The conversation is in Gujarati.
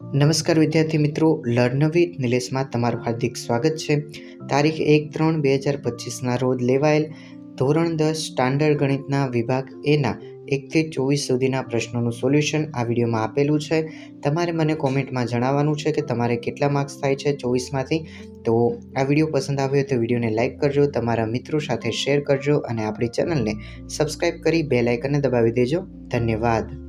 નમસ્કાર વિદ્યાર્થી મિત્રો લર્ન વિથ નિલેશમાં તમારું હાર્દિક સ્વાગત છે. તારીખ એક ત્રણ બે હજાર પચીસના રોજ લેવાયેલ ધોરણ દસ સ્ટાન્ડર્ડ ગણિતના વિભાગ એના એકથી ચોવીસ સુધીના પ્રશ્નોનું સોલ્યુશન આ વિડીયોમાં આપેલું છે. તમારે મને કોમેન્ટમાં જણાવવાનું છે કે તમારે કેટલા માર્ક્સ થાય છે ચોવીસમાંથી. તો આ વીડિયો પસંદ આવ્યો હોય તો વિડીયોને લાઇક કરજો, તમારા મિત્રો સાથે શેર કરજો અને આપણી ચેનલને સબસ્ક્રાઈબ કરી બે લાઇકને દબાવી દેજો. ધન્યવાદ.